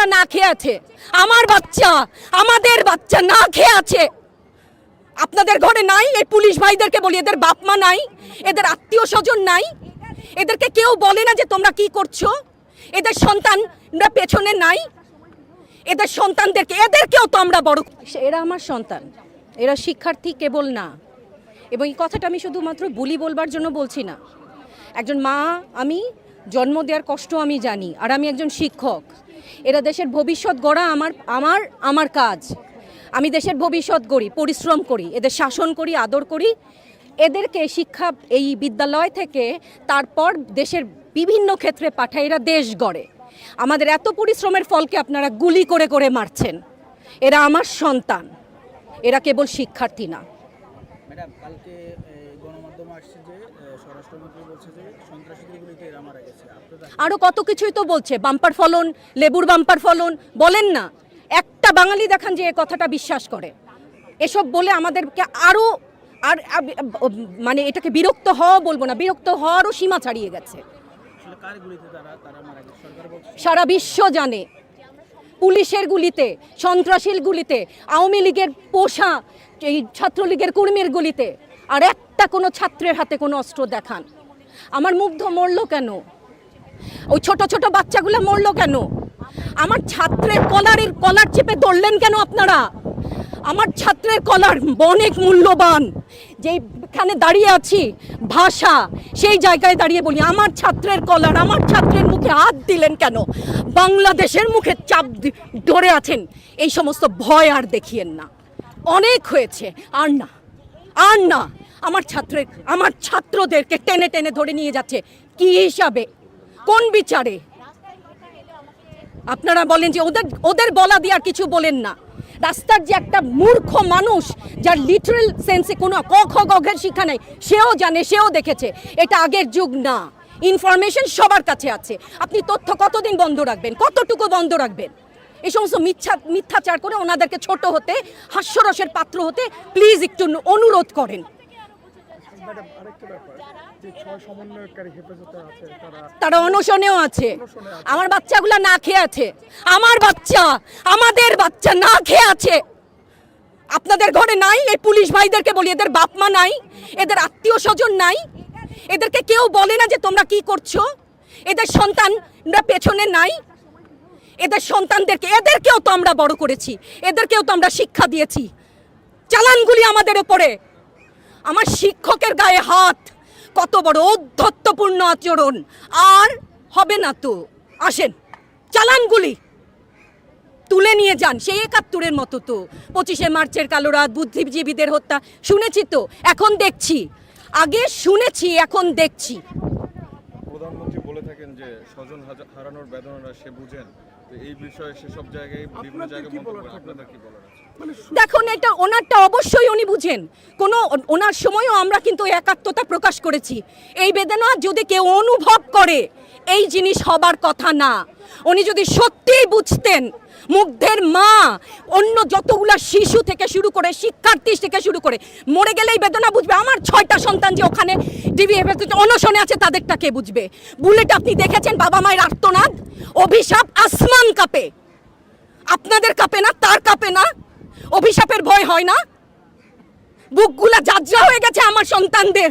বাচ্চাগুলো না খেয়ে আছে, আমার বাচ্চা, আমাদের বাচ্চা না খেয়ে আছে। আপনাদের ঘরে নাই? এই পুলিশ ভাইদেরকে বলি, এদের বাপ মা নাই, এদের আত্মীয় স্বজন নাই। এদেরকে কেউ বলে না যে তোমরা কি করছ? এদের সন্তানরা পেছনে নাই। এদের সন্তানদেরকে, এদেরকেও তো আমরা বড় এরা আমার সন্তান। এরা শিক্ষার্থী, কেবল না। এবং এই কথাটা আমি শুধুমাত্র বুলি বলবার জন্য বলছি না। একজন মা, আমি জন্ম দেওয়ার কষ্ট আমি জানি, আর আমি একজন শিক্ষক। এরা দেশের ভবিষ্যৎ গড়া আমার আমার আমার কাজ। আমি দেশের ভবিষ্যৎ গড়ি পরিশ্রম করি, এদের শাসন করি, আদর করি। এদেরকে শিক্ষা এই বিদ্যালয় থেকে তারপর দেশের বিভিন্ন ক্ষেত্রে পাঠায়, এরা দেশ গড়ে। আমাদের এত পরিশ্রমের ফলকে আপনারা গুলি করে করে মারছেন। এরা আমার সন্তান। এরা কেবল শিক্ষার্থী না। ম্যাডাম, কালকে গণমাধ্যম আসছে যে আরও কত কিছুই তো বলছে। বাম্পার ফলন লেবুর বাম্পার ফলন বলেন না। একটা বাঙালি দেখান যে এ কথাটা বিশ্বাস করে। এসব বলে আমাদেরকে আরও আর মানে এটাকে বিরক্ত হওয়া বলব না বিরক্ত হওয়ারও সীমা ছাড়িয়ে গেছে। সারা বিশ্ব জানে। পুলিশের গুলিতে সন্ত্রাসীর গুলিতে আওয়ামী লীগের পোষা এই ছাত্রলীগের কর্মীর গুলিতে। আর একটা কোনো ছাত্রের হাতে কোনো অস্ত্র দেখান। আমার মুগ্ধ মরলো কেন? ওই ছোট ছোট বাচ্চাগুলো মরলো কেন? আমার ছাত্রের কলারের কলার চেপে ধরলেন কেন আপনারা? আমার ছাত্রের কলার অনেক মূল্যবান। যেখানে দাঁড়িয়ে আছি, ভাষা, সেই জায়গায় দাঁড়িয়ে বলি, আমার ছাত্রের কলার, আমার ছাত্রের মুখে হাত দিলেন কেন? বাংলাদেশের মুখে চাপ ধরে আছেন। এই সমস্ত ভয় আর দেখিয়েন না। অনেক হয়েছে, আর না। আর না, আমার ছাত্রের, আমার ছাত্রদেরকে টেনে টেনে ধরে নিয়ে যাচ্ছে। কি হিসাবে? কোন বিচারে? আপনারা বলেন যে ওদের ওদের বলা দিয়ে আর কিছু বলেন না। রাস্তার যে একটা মূর্খ মানুষ, যার লিটারেল সেন্সে কোনো ক, খ গঘের শিক্ষা নেই, সেও জানে, সেও দেখেছে। এটা আগের যুগ না। ইনফরমেশন সবার কাছে আছে। আপনি তথ্য কতদিন বন্ধ রাখবেন? কতটুকু বন্ধ রাখবেন? এই সমস্ত মিথ্যা মিথ্যাচার করে ওনাদেরকে ছোট হতে হাস্যরসের পাত্র হতে প্লিজ একটু অনুরোধ করেন। তারা অনশনেও আছে। আমার বাচ্চাগুলো না খেয়ে আছে। আমার বাচ্চা আমাদের বাচ্চা না খেয়ে আছে। আপনাদের ঘরে নাই এই পুলিশ ভাইদেরকে বলি এদের বাপ মা নাই এদের আত্মীয় স্বজন নাই। এদেরকে কেউ বলে না যে তোমরা কি করছ। এদের সন্তানরা পেছনে নাই। এদের সন্তানদেরকে, এদেরকেও তো আমরা বড় করেছি, এদেরকেও তো আমরা শিক্ষা দিয়েছি। চালানগুলি আমাদের ওপরে। আমার শিক্ষকের গায়ে হাত, কত বড় ঔদ্ধত্যপূর্ণ আচরণ। আর হবে না তো, আসেন, চালানগুলি তুলে নিয়ে যান, সেই একাত্তরের মতো তো। পঁচিশে মার্চের কালো রাত, বুদ্ধিজীবীদের হত্যা, শুনেছি তো, এখন দেখছি। আগে শুনেছি, এখন দেখছি। প্রধানমন্ত্রী বলে থাকেন যে, স্বজন হারানোর বেদনাটা সে বুঝেন। এই বিষয়ে সেসব জায়গায় বিভিন্ন জায়গায় কি মন্তব্য বলার করেন। থাকবে? আপনাদের কি বলার আছে মানে দেখুন এটা ওনারটা অবশ্যই উনি বুঝেন কোনো ওনার সময়ও আমরা কিন্তু একাত্মতা প্রকাশ করেছি এই বেদনা যদি কেউ অনুভব করে এই জিনিস হবার কথা না উনি যদি সত্যিই বুঝতেন, মুগ্ধের মা অন্য যতগুলা শিশু থেকে শুরু করে, শিক্ষার্থী থেকে শুরু করে, মরে গেলেই বেদনা বুঝবে, আমার ছয়টা সন্তান যে ওখানে ডিবিএফ অনশনে আছে, তাদেরটা কে বুঝবে? বুলেট আপনি দেখেছেন, বাবা মায়ের আর্তনাদ, অভিশাপ আসমান কাপে। আপনাদের কাঁপে না, তার কাঁপে না? অভিশাপের ভয় হয় না? বুকগুলা যাত্রা হয়ে গেছে আমার সন্তানদের।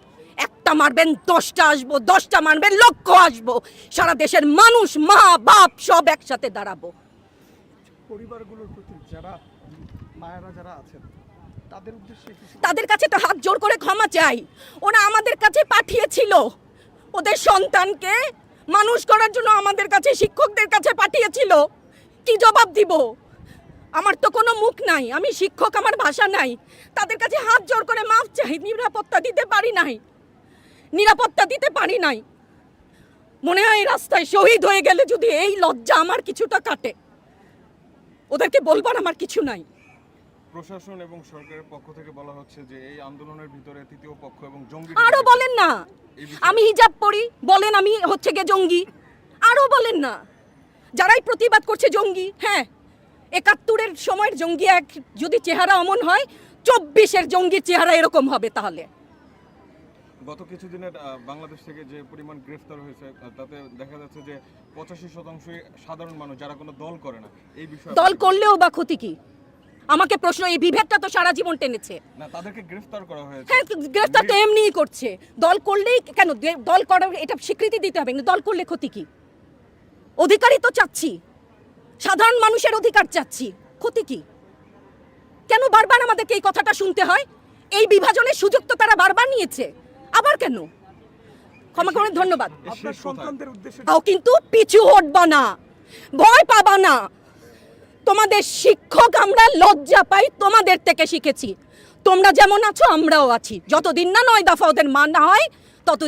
একটা মারবেন দশটা আসব দশটা মারবেন লক্ষ আসব। সারা দেশের মানুষ মা বাপ সব একসাথে দাঁড়াবো। পরিবারগুলোর প্রতি যারা মায়েরা যারা আছেন তাদের উদ্দেশ্যে তাদের কাছে তো হাত জোর করে ক্ষমা চাই। ওরা আমাদের কাছে পাঠিয়েছিল। ওদের সন্তানকে মানুষ করার জন্য আমাদের কাছে শিক্ষকদের কাছে পাঠিয়েছিল। কি জবাব দিব? আমার তো কোনো মুখ নাই। আমি শিক্ষক আমার ভাষা নাই। তাদের কাছে হাত জোর করে মাফ চাই। নিরাপত্তা দিতে পারি নাই। নিরাপত্তা দিতে পারি নাই। মনে হয় এই রাস্তায় শহীদ হয়ে গেলে যদি এই লজ্জা আমার কিছুটা কাটে ওদেরকে বলবার আমার কিছু নাই। প্রশাসন এবং সরকারের পক্ষ থেকে বলা হচ্ছে যে এই আন্দোলনের ভিতরে তৃতীয় পক্ষ এবং জঙ্গি আরও বলেন না। আমি হিজাব পরি বলেন আমি হচ্ছে গে জঙ্গি। আরও বলেন না। যারাই প্রতিবাদ করছে জঙ্গি হ্যাঁ একাত্তরের সময়ের জঙ্গি এক যদি চেহারা অমন হয় চব্বিশের জঙ্গির চেহারা এরকম হবে তাহলে। গত কিছুদিনের বাংলাদেশ থেকে যে পরিমাণ গ্রেফতার হয়েছে তাতে দেখা যাচ্ছে যে পঁচাশি শতাংশই সাধারণ মানুষ যারা কোনো দল করে না এই বিষয়ে দল করলেও বা ক্ষতি কি? আমাকে প্রশ্ন এই বিভেদটা তো সারা জীবন টেনেছে। না তাদেরকে গ্রেফতার করা হয়েছে। হ্যাঁ গ্রেফতার তো এমনিই করছে। দল করলেই কেন? দল করার এটা স্বীকৃতি দিতে হবে কিন্তু দল করলে ক্ষতি কি? অধিকারই তো চাচ্ছি। সাধারণ মানুষের অধিকার চাচ্ছি। ক্ষতি কি? কেন বারবার আমাদেরকে এই কথাটা শুনতে হয়? এই বিভাজনের সুযোগ তো তারা বারবার নিয়েছে। আবার কেন? ক্ষমা করে ধন্যবাদ। তাও কিন্তু পিছু হটবা না ভয় পাবা না। তোমাদের শিক্ষক আমরা লজ্জা পাই তোমাদের থেকে শিখেছি। তোমরা যেমন আছো আমরাও আছি। যতদিন না নয় দফা ওদের মানা হয় তত